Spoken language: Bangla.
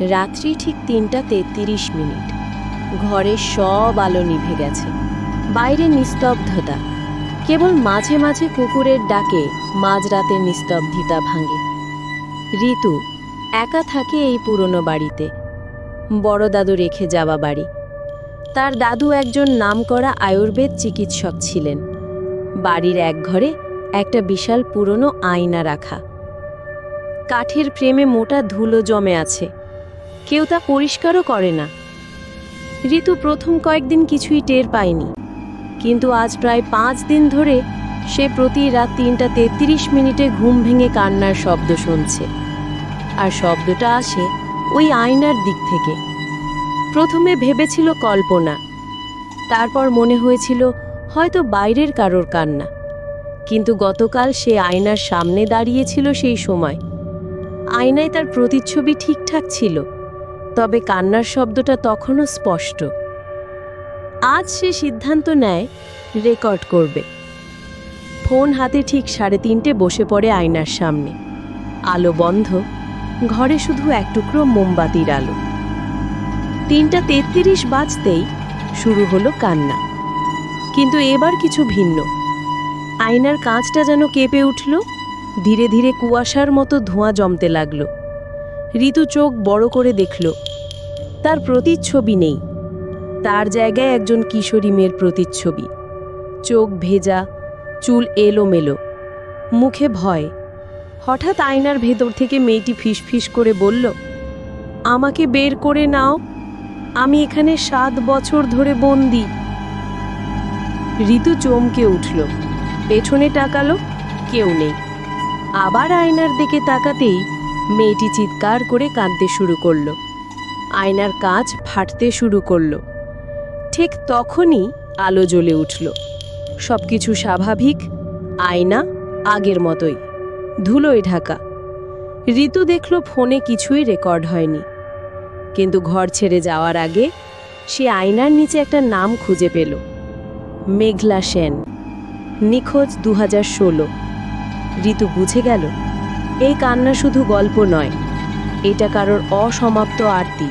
রাত্রি ঠিক তিনটা তেত্রিশ মিনিট। ঘরের সব আলো নিভে গেছে। বাইরে নিস্তব্ধতা। কেবল মাঝে মাঝে কুকুরের ডাকে মাঝরাতের নিস্তব্ধিতা ভাঙে। ঋতু একা থাকে এই পুরনো বাড়িতে। বড় দাদু রেখে যাওয়া বাড়ি। তার দাদু একজন নামকরা আয়ুর্বেদ চিকিৎসক ছিলেন। বাড়ির এক ঘরে একটা বিশাল পুরনো আয়না রাখা। কাঠের প্রেমে মোটা ধুলো জমে আছে। কেউ তা পরিষ্কারও করে না। ঋতু প্রথম কয়েকদিন কিছুই টের পায়নি। কিন্তু আজ প্রায় পাঁচ দিন ধরে সে প্রতি রাত তিনটা তেত্রিশ মিনিটে ঘুম ভেঙে কান্নার শব্দ শুনছে। আর শব্দটা আসে ওই আয়নার দিক থেকে। প্রথমে ভেবেছিল কল্পনা। তারপর মনে হয়েছিল হয়তো বাইরের কারোর কান্না। কিন্তু গতকাল সে আয়নার সামনে দাঁড়িয়েছিল সেই সময়। আয়নায় তার প্রতিচ্ছবি ঠিকঠাক ছিল। তবে কান্নার শব্দটা তখনও স্পষ্ট। আজ সে সিদ্ধান্ত নেয়, রেকর্ড করবে। ফোন হাতে ঠিক সাড়ে তিনটে বসে পড়ে আয়নার সামনে। আলো বন্ধ, ঘরে শুধু এক টুকরো মোমবাতির আলো। তিনটা তেত্রিশ বাজতেই শুরু হলো কান্না। কিন্তু এবার কিছু ভিন্ন। আয়নার কাঁচটা যেন কেঁপে উঠল, ধীরে ধীরে কুয়াশার মতো ধোঁয়া জমতে লাগল। ঋতু চোখ বড় করে দেখল। তার প্রতিচ্ছবি নেই। তার জায়গায় একজন কিশোরী মেয়ের প্রতিচ্ছবি। চোখ ভেজা, চুল এলোমেলো, মুখে ভয়। হঠাৎ আয়নার ভেতর থেকে মেয়েটি ফিসফিস করে বলল, আমাকে বের করে নাও। আমি এখানে সাত বছর ধরে বন্দি। ঋতু চমকে উঠল। পেছনে তাকালো, কেউ নেই। আবার আয়নার দিকে তাকাতেই মেয়েটি চিৎকার করে কাঁদতে শুরু করল। আয়নার কাঁচ ফাটতে শুরু করল। ঠিক তখনই আলো জ্বলে উঠল। সবকিছু স্বাভাবিক, আয়না আগের মতোই, ধুলোয় ঢাকা। ঋতু দেখল ফোনে কিছুই রেকর্ড হয়নি। কিন্তু ঘর ছেড়ে যাওয়ার আগে সে আয়নার নিচে একটা নাম খুঁজে পেল। মেঘলা সেন। নিখোঁজ দু হাজার ষোলো। ঋতু বুঝে গেল এই কান্না শুধু গল্প নয় এটা কারোর অসমাপ্ত আরতি।